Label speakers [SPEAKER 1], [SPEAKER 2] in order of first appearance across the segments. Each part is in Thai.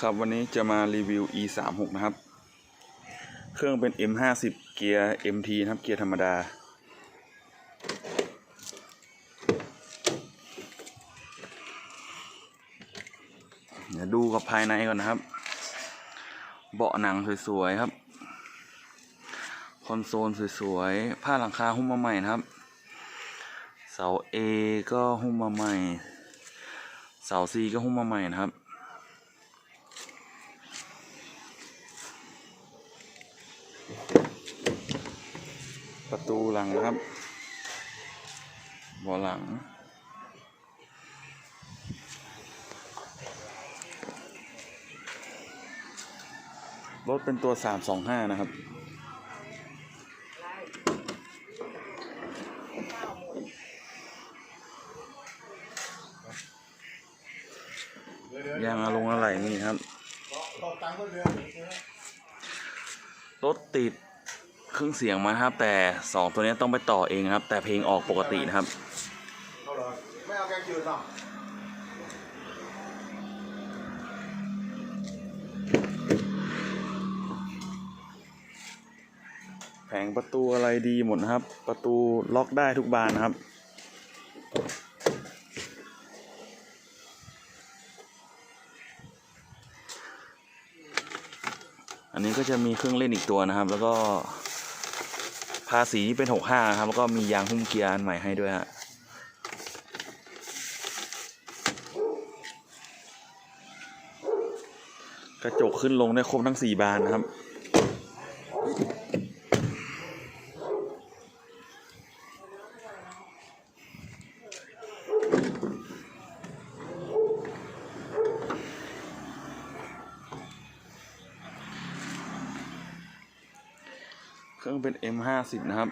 [SPEAKER 1] ครับวันนี้จะมารีวิว e 3 6นะครับ เครื่องเป็น m 5 0เกียร์ mt นะครับ เกียร์ธรรมดา เดี๋ยวดูกับภายในก่อนนะครับ เบาะหนังสวยๆครับ คอนโซลสวยๆ ผ้าหลังคาหุ้มมาใหม่นะครับ เสา A ก็หุ้มมาใหม่ เสา C ก็หุ้มมาใหม่นะครับ ประตูหลังนะครับบาะหลัง รถเป็นตัว325นะครับยางอะลงอะไรนี่ครับ รถติด เครื่องเสียงมาครับ แต่สองตัวนี้ต้องไปต่อเองครับ แต่เพลงออกปกตินะครับ
[SPEAKER 2] ไม่เอาแกงจืดหรอ
[SPEAKER 1] แผงประตูอะไรดีหมดนะครับ ประตูล็อกได้ทุกบานนะครับอันนี้ก็จะมีเครื่องเล่นอีกตัวนะครับ แล้วก็าสีนี่เป็น65ครับ แล้วก็มียางหุ้มเกียร์อันใหม่ให้ด้วยฮะกระจกขึ้นลงได้ครบทั้ง4บานนะครับ เครื่องเป็น M50 นะครับ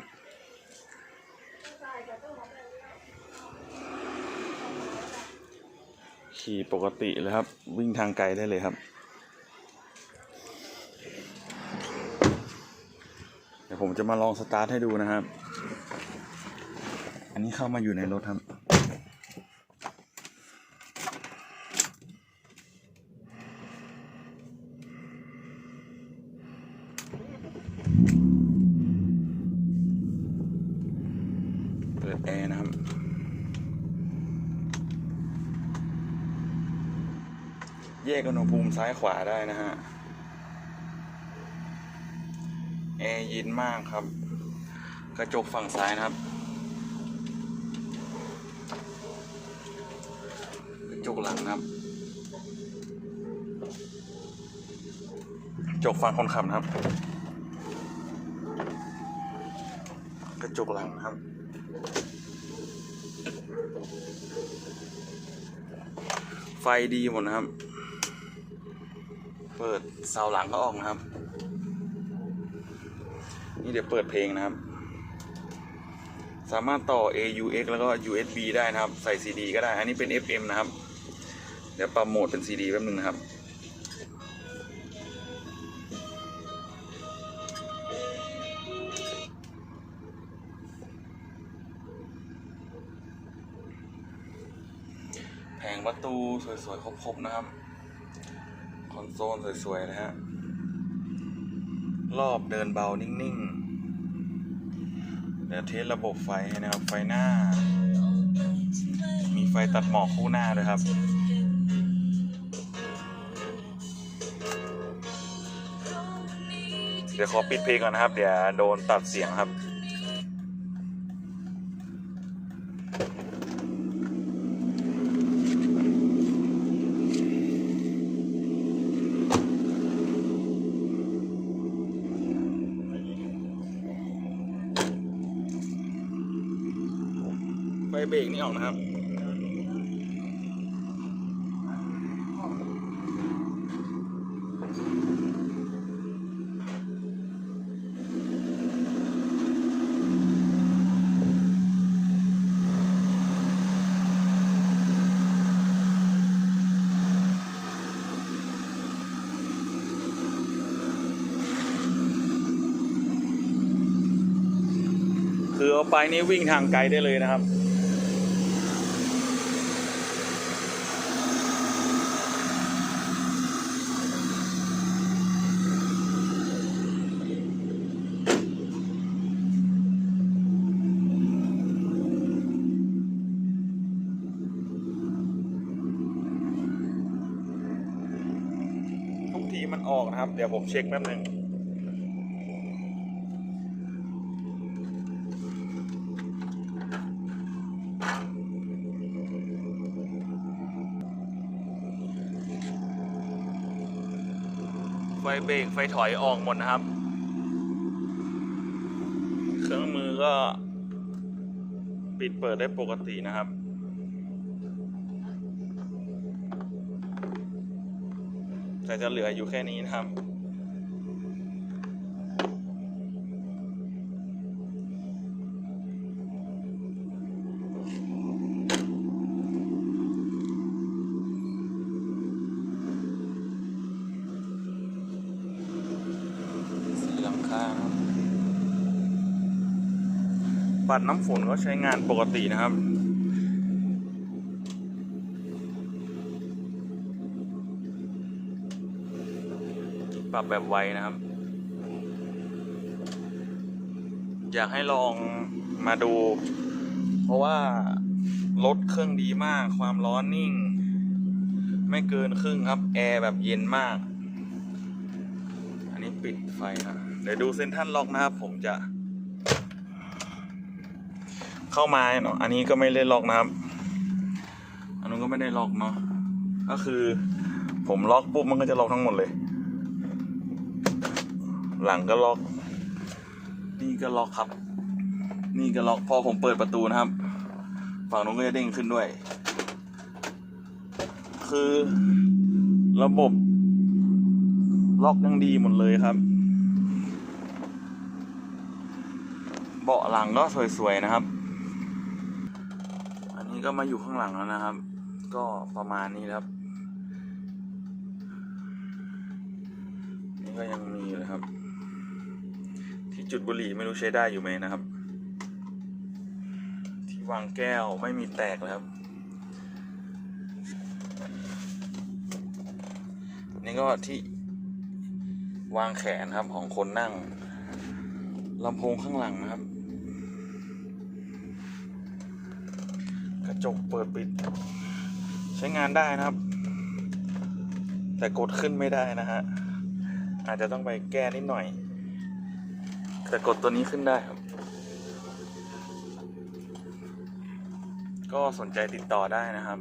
[SPEAKER 1] ขี่ปกติเลยครับ วิ่งทางไกลได้เลยครับ เดี๋ยวผมจะมาลองสตาร์ทให้ดูนะครับ อันนี้เข้ามาอยู่ในรถครับ เปิดแอร์นะครับ แยกอุณหภูมิซ้ายขวาได้นะฮะ แอร์เย็นมากครับ กระจกฝั่งซ้ายนะครับ กระจกหลังนะครับ กระจกฝั่งคนขับนะครับ กระจกหลังนะครับไฟดีหมดนะครับ เปิดเสาหลังก็ออกนะครับ นี่เดี๋ยวเปิดเพลงนะครับ สามารถต่อ AUX แล้วก็ USB ได้นะครับ ใส่ CD ก็ได้ อันนี้เป็น FM นะครับ เดี๋ยวปรับโหมดเป็น CD แป๊บนึงนะครับแผงประตูสวยๆครบๆนะครับ อนโซลสวย ๆ นะฮะ รอบเดินเบานิ่ง ๆ เดี๋ยวเทสระบบไฟให้นะครับ ไฟหน้า มีไฟตัดหมอกคู่หน้าด้วยครับเดี๋ยวขอปิดเพลงก่อนนะครับ เดี๋ยวโดนตัดเสียงครับ ไฟเบรกนี่ออกนะครับคือเอาไปนี่วิ่งทางไกลได้เลยนะครับ
[SPEAKER 2] เี
[SPEAKER 1] มันออกนะครับ เดี๋ยวผมเช็คแป๊บหนึ่งไฟเบรกไฟถอยออกหมดนะครับ เครื่องมือก็ปิดเปิดได้ปกตินะครับ แต่จะเหลืออยู่แค่นี้นะครับ สีหลังคาครับปัดน้ำฝนก็ใช้งานปกตินะครับ ปรับแบบไวนะครับ อยากให้ลองมาดู เพราะว่ารถเครื่องดีมาก ความร้อนนิ่ง ไม่เกินครึ่งครับ แอร์แบบเย็นมาก อันนี้ปิดไฟนะเดี๋ยวดูเซนทันล็อกนะครับ ผมจะ เข้ามาเนาะอันนี้ก็ไม่ได้ล็อกนะครับ อันนู้นก็ไม่ได้ล็อกเนาะก็คือผมล็อกปุ๊บมันก็จะล็อกทั้งหมดเลย หลังก็ล็อก นี่ก็ล็อกครับ นี่ก็ล็อกพอผมเปิดประตูนะครับ ฝั่งนู้นก็จะเด้งขึ้นด้วย คือระบบ ล็อกยังดีหมดเลยครับ เบาะหลังก็สวยๆนะครับ อันนี้ก็มาอยู่ข้างหลังแล้วนะครับ ก็ประมาณนี้ครับนี่ก็ยังมีอยู่นะครับ จุดบุหรี่ไม่รู้ใช้ได้อยู่ไหมนะครับ ที่วางแก้วไม่มีแตกเลยครับ นี่ก็ที่วางแขนครับของคนนั่งลำโพงข้างหลังนะครับ กระจกเปิดปิด ใช้งานได้นะครับ แต่กดขึ้นไม่ได้นะฮะอาจจะต้องไปแก้นิดหน่อย แต่กดตัวนี้ขึ้นได้ครับ ก็สนใจติดต่อได้นะครับ